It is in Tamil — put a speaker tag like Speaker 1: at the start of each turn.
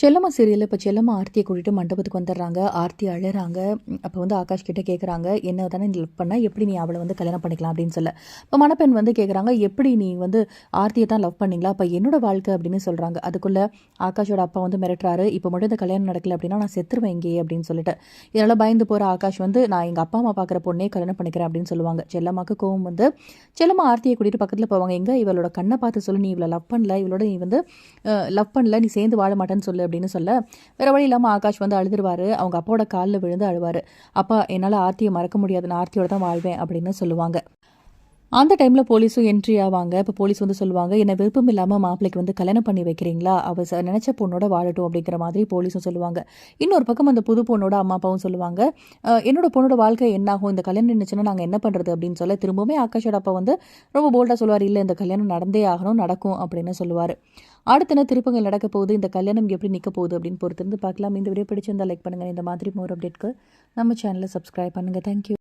Speaker 1: செல்லம்மா சீரியலில் இப்போ செல்லம்மா ஆர்த்தியை கூட்டிட்டு மண்டபத்துக்கு வந்துடுறாங்க. ஆர்த்தி அழுறாங்க. அப்போ வந்து ஆகாஷ் கிட்டே கேட்குறாங்க என்ன தானே நீ லவ் பண்ணால் எப்படி நீ அவளை வந்து கல்யாணம் பண்ணிக்கலாம்? அப்படின்னு சொல்ல. இப்போ மணப்பெண் வந்து கேட்குறாங்க எப்படி நீ வந்து ஆர்த்தியை தான் லவ் பண்ணிங்களா? அப்போ என்னோட வாழ்க்கை அப்படின்னு சொல்கிறாங்க அதுக்குள்ளே ஆகாஷோட அப்பா வந்து மிரட்டுறாரு இப்போ மட்டும் இந்த கல்யாணம் நடக்கல அப்படின்னா நான் செத்துருவேன் இங்கே அப்படின்னு சொல்லிட்டு. இதனால் பயந்து போகிற ஆகாஷ் வந்து நான் எங்கள் அப்பா அம்மா பார்க்குற பொண்ணே கல்யாணம் பண்ணிக்கிறேன் அப்படின்னு சொல்லுவாங்க. செல்லம்மாக்கு கோவம் வந்து செல்லம்மா ஆர்த்தியை கூட்டிட்டு பக்கத்தில் போவாங்க. எங்கே? இவளோட கண்ணை பார்த்து சொல்லு. நீ இவளை லவ் பண்ணல. இவளோட நீ வந்து லவ் பண்ணல. நீ சேர்ந்து வாழ மாட்டேன்னு சொல்லு அப்படின்னு சொல்ல வேறு வழி இல்லாமல் ஆகாஷ் வந்து அழுதுருவார். அவங்க அப்பாவோட காலில் விழுந்து அழுவார். அப்பா என்னால் ஆர்த்தியை மறக்க முடியாது. நான் ஆர்த்தியோட தான் வாழ்வேன் அப்படின்னு சொல்லுவாங்க. அந்த டைமில் போலீஸும் என்ட்ரி ஆவாங்க. இப்போ போலீஸ் வந்து சொல்லுவாங்க என்ன விருப்பம் இல்லாமல் மாப்பிளைக்கு வந்து கல்யாணம் பண்ணி வைக்கிறீங்களா? அவ நினச்ச பொண்ணோட வாழட்டும் அப்படிங்கிற மாதிரி போலீஸும் சொல்லுவாங்க. இன்னொரு பக்கம் அந்த புது பொண்ணோட அம்மா அப்பாவும் சொல்லுவாங்க என்னோட பொண்ணோட வாழ்க்கை என்னாகும்? இந்த கல்யாணம் நினைச்சுன்னா நாங்கள் என்ன பண்ணுறது அப்படின்னு சொல்ல திரும்பவுமே ஆகாஷோட அப்பா வந்து ரொம்ப போல்டாக சொல்லுவார் இல்லை இந்த கல்யாணம் நடந்தே ஆகணும் நடக்கும் அப்படின்னு சொல்லுவார். அடுத்த என்ன திருப்பங்கள் நடக்க போகுது? இந்த கல்யாணம் எப்படி நிற்க போகுது அப்படின்னு பொறுத்திருந்து பார்க்கலாம். இந்த வீடியோ பிடிச்சிருந்தா லைக் பண்ணுங்கள் இந்த மாதிரி மோர் அப்டேட்க்கு நம்ம சேனலை சப்ஸ்கிரைப் பண்ணுங்கள் தேங்க்யூ